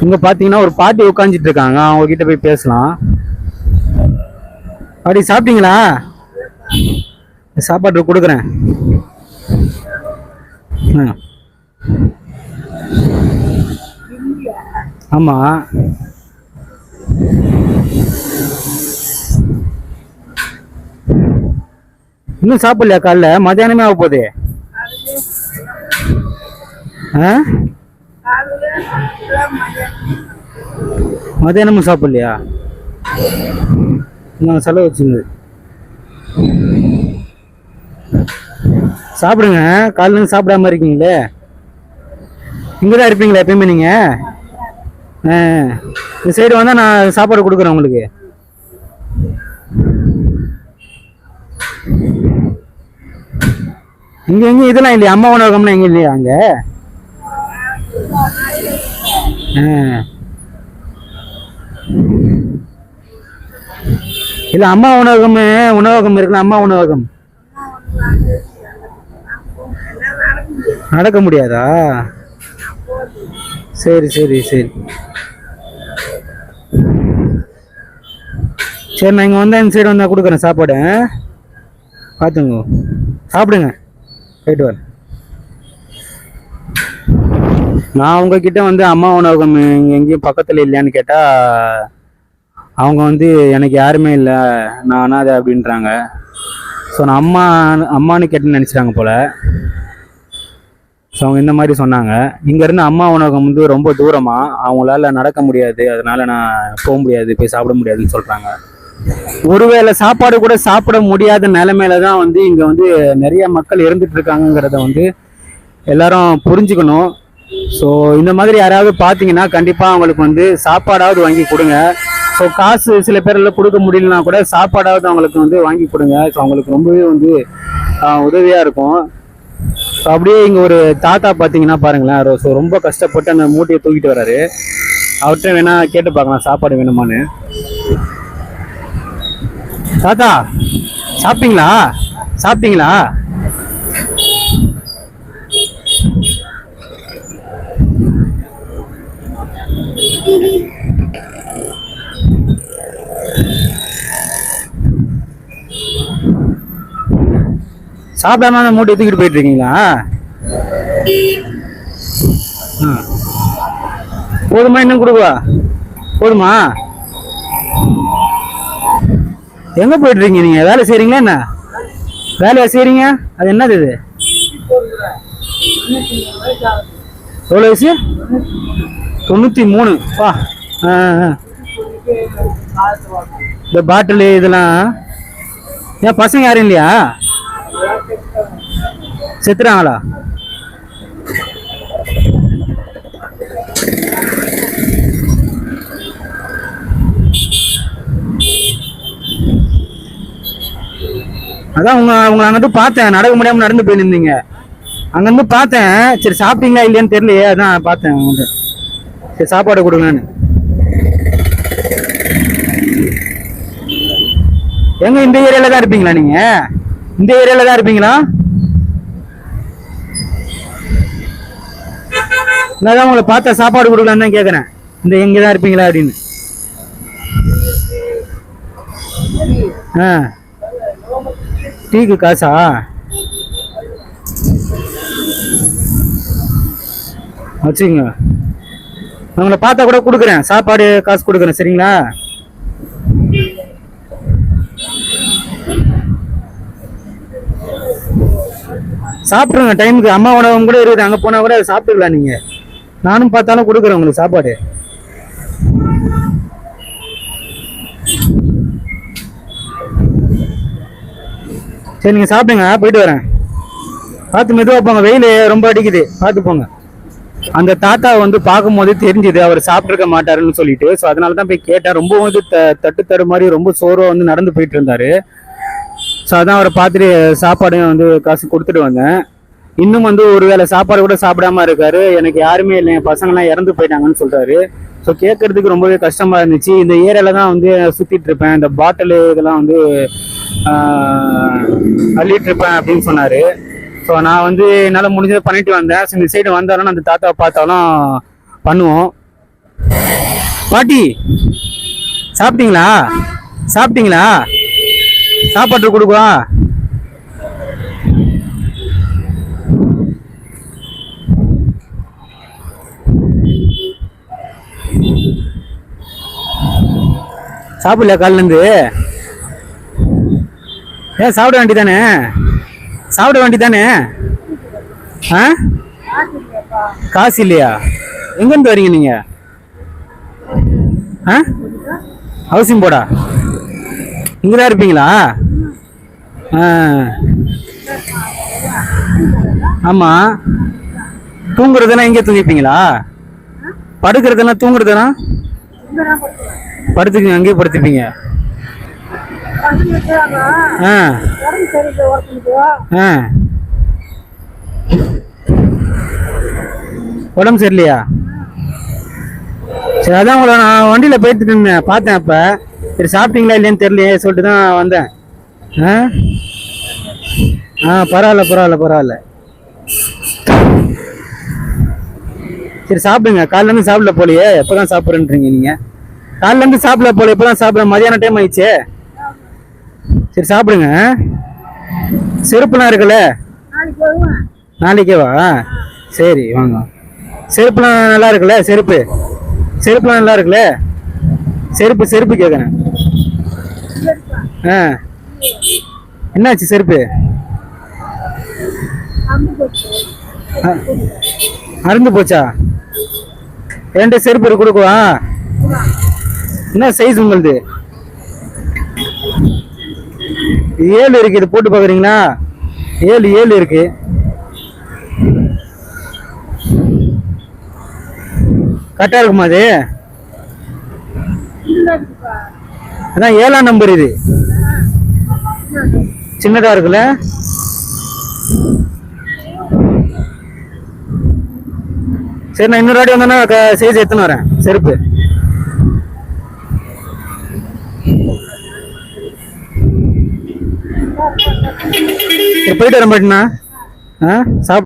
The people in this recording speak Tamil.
இங்க பாத்தீங்கன்னா ஒரு பாட்டி உட்காந்துட்டு இருக்காங்க. அவங்க கிட்ட போய் பேசலாம். அப்படி சாப்பிட்டீங்களா? சாப்பாடு கொடுக்குறேன். ஆ. ஆமா. இன்னும் சாப்பிடலையா காலைல? மத்தியானமே ஆக போகுது ஆ? மத்தியானமும் சாப்பிடலையா? நாங்கள் செலவு வச்சுங்க சாப்பிடுங்க. காலையில் சாப்பிடாம இருக்கீங்களே? இங்கே தான் இருப்பீங்களா எப்பயுமே நீங்கள் இந்த சைடு வந்தால் நான் சாப்பாடு கொடுக்குறேன் உங்களுக்கு. இங்கே எங்கேயும் இதெல்லாம் இல்லையா? அம்மா உணவகம்னா எங்கே இல்லையா அங்கே? இல்ல அம்மா உணவகம் உணவகம் இருக்குல்ல அம்மா உணவகம். நடக்க முடியாதா? சரி சரி சரி. சரி நான் இங்கே வந்தால் இந்த சைடு வந்தால் கொடுக்குறேன் சாப்பாடு பார்த்துங்க சாப்பிடுங்க. போயிட்டு வரேன். நான் உங்ககிட்ட வந்து அம்மா உணவகம் எங்கேயும் பக்கத்தில் இல்லையான்னு கேட்டால் அவங்க வந்து எனக்கு யாருமே இல்லை நான் அனாதை அப்படின்றாங்க. ஸோ நான் அம்மா அம்மான்னு கேட்டேன்னு நினச்சிட்டாங்க போல். ஸோ அவங்க இந்த மாதிரி சொன்னாங்க. இங்கேருந்து அம்மா உணவகம் வந்து ரொம்ப தூரமாக அவங்களால நடக்க முடியாது அதனால் நான் போக முடியாது போய் சாப்பிட முடியாதுன்னு சொல்கிறாங்க ஒருவேளை சாப்பாடு கூட சாப்பிட முடியாத நிலைமையில தான் வந்து இங்கே வந்து நிறைய மக்கள் இருந்துகிட்ருக்காங்கங்கிறத வந்து எல்லாரும் புரிஞ்சுக்கணும். ஸோ இந்த மாதிரி யாராவது பார்த்தீங்கன்னா கண்டிப்பாக அவங்களுக்கு வந்து சாப்பாடாவது வாங்கி கொடுங்க. ஸோ காசு சில பேரில் கொடுக்க முடியலனா கூட சாப்பாடாவது அவங்களுக்கு வந்து வாங்கி கொடுங்க. ஸோ அவங்களுக்கு ரொம்பவே வந்து உதவியாக இருக்கும். ஸோ அப்படியே இங்கே ஒரு தாத்தா பார்த்தீங்கன்னா பாருங்களேன். ஸோ ரொம்ப கஷ்டப்பட்டு அந்த மூட்டையை தூக்கிட்டு வராரு அவர்கிட்ட வேணா கேட்டு பார்க்கலாம் சாப்பாடு வேணுமான்னு. தாத்தா சாப்பிட்டீங்களா? சாப்பிட்டீங்களா? சாப்பிடாம அந்த மூட்டை தூக்கிட்டு போயிட்டு இருக்கீங்களா போதுமா இன்னும் கொடுக்குவா? போதுமா? எங்க போயிட்டு இருக்கீங்க நீங்க? வேலை செய்றீங்களா என்ன? வேலையா செய்றீங்க? அது என்னது இது? எவ்வளோ வயசு? தொண்ணூற்றி மூணு. வா ஆ, ஆ. இந்த பாட்டிலு இதெல்லாம் ஏன் பசங்க யாரும் இல்லையா? செத்துறாங்களா? அதான் உங்க உங்களை அங்கிட்டு பார்த்தேன். நடக்க முடியாம நடந்து போயிருந்தீங்க. அங்கிருந்து பார்த்தேன். சரி சாப்பிட்டீங்களா இல்லையான்னு தெரியலையே. அதான் பார்த்தேன் உங்கள்கிட்ட சரி சாப்பாடு கொடுங்கன்னு எங்க இந்த ஏரியால தான் இருப்பீங்களா நீங்க? இந்த ஏரியால தான் இருப்பீங்களா? நான் தான் உங்களை பார்த்தா சாப்பாடு கொடுக்கலான்னு தான் கேட்குறேன் இந்த எங்கே தான் இருப்பீங்களா அப்படின்னு. ஆ. டீக்கு காசா? வச்சுங்க உங்களை பார்த்தா கூட கொடுக்குறேன். சாப்பாடு காசு கொடுக்குறேன் சரிங்களா? சாப்பிடுங்க டைமுக்கு. அம்மா உணவகம் கூட இருக்குது. அங்கே போனால் கூட அதை சாப்பிட்டுக்கலாம் நீங்கள் நானும் பார்த்தாலும் கொடுக்குறேன் உங்களுக்கு சாப்பாடு. சரி நீங்கள் சாப்பிடுங்க. போயிட்டு வரேன். பார்த்து மெதுவாக போங்க. வெயில் ரொம்ப அடிக்குது. பார்த்து போங்க. அந்த தாத்தா வந்து பார்க்கும்போது தெரிஞ்சுது அவர் சாப்பிட்ருக்க மாட்டாருன்னு சொல்லிட்டு. ஸோ அதனால தான் போய் கேட்டார் ரொம்ப வந்து த தட்டு தரு மாதிரி ரொம்ப சோர்வாக வந்து நடந்து போயிட்டு இருந்தாரு ஸோ அதான் அவரை பார்த்துட்டு சாப்பாடையும் வந்து காசு கொடுத்துட்டு வந்தேன். இன்னும் வந்து ஒரு வேளை சாப்பாடு கூட சாப்பிடாம இருக்காரு. எனக்கு யாருமே இல்லை என் பசங்கள்லாம் இறந்து போயிட்டாங்கன்னு சொல்றாரு. ஸோ கேட்கறதுக்கு ரொம்பவே கஷ்டமா இருந்துச்சு. இந்த ஏரியால தான் வந்து சுத்திட்டு இருப்பேன். இந்த பாட்டிலு இதெல்லாம் வந்து அள்ளிட்டு இருப்பேன் அப்படின்னு சொன்னாரு. ஸோ நான் வந்து என்னால் முடிஞ்சதை பண்ணிட்டு வந்தேன். இந்த சைடு வந்தாலும் அந்த தாத்தாவை பார்த்தாலும் பண்ணுவோம். பாட்டி சாப்பிட்டீங்களா? சாப்பிட்டீங்களா? சாப்பாட்டு கொடுக்குவா? சாப்பிடல காலிலேருந்து ஏன் சாப்பிட வேண்டியதானே சாப்பிட வேண்டிதானே ஆ? காசு இல்லையா? எங்கேருந்து வரீங்க நீங்க? ஆ? ஹவுசிங் போர்டா இங்கே தான் இருப்பீங்களா? ஆ. ஆமாம் தூங்குறதெல்லாம் எங்கே தூங்கிப்பீங்களா? படுக்கிறதெல்லாம் தூங்குறதெல்லாம் படுத்துக்குங்க அங்கேயே படுத்துப்பீங்க. ஆ. ஆ. உடம்பு சரியில்லையா? சரி அதான் உங்களை நான் வண்டியில் போயிட்டு இருந்தேன் பார்த்தேன் அப்போ. சரி சாப்பிட்டீங்களா இல்லையான்னு தெரியலையே சொல்லிட்டு தான் வந்தேன். ஆ? ஆ பரவாயில்ல பரவாயில்ல பரவாயில்ல. சரி சாப்பிடுங்க. காலையிலேருந்து சாப்பிடல போலையே எப்போ தான் சாப்பிட்றேன்றீங்க நீங்கள் காலையிலேருந்து சாப்பிடல போல இப்போ தான் சாப்பிட்ற மதியான டைம் ஆயிடுச்சே. சரி சாப்பிடுங்க? செருப்புலாம் இருக்குல்ல? நாளைக்கே வா சரி வாங்க. செருப்புலாம் நல்லா இருக்குல்ல? செருப்பு. செருப்புலாம் நல்லா இருக்குல்ல? செருப்பு செருப்பு கேட்குறேன் ஆ. என்னாச்சு செருப்பு? ஆ, அறுந்து போச்சா? ரெண்டு செருப்பு கொடுக்குவா? என்ன சைஸ் உங்களுது? ஏழு இருக்கு இது போட்டு பார்க்குறீங்களா ஏழு ஏழு இருக்கு. கரெக்டாக இருக்குமா அது? அதான் ஏழாம் நம்பர் இது. சின்னதா இருக்குல்ல? சரி நான் இன்னொரு வாட்டி வந்தேன்னா சைஸ் எடுத்துன்னு வரேன். செருப்பு சரி, போயிட்டு வர ஆ? சாப்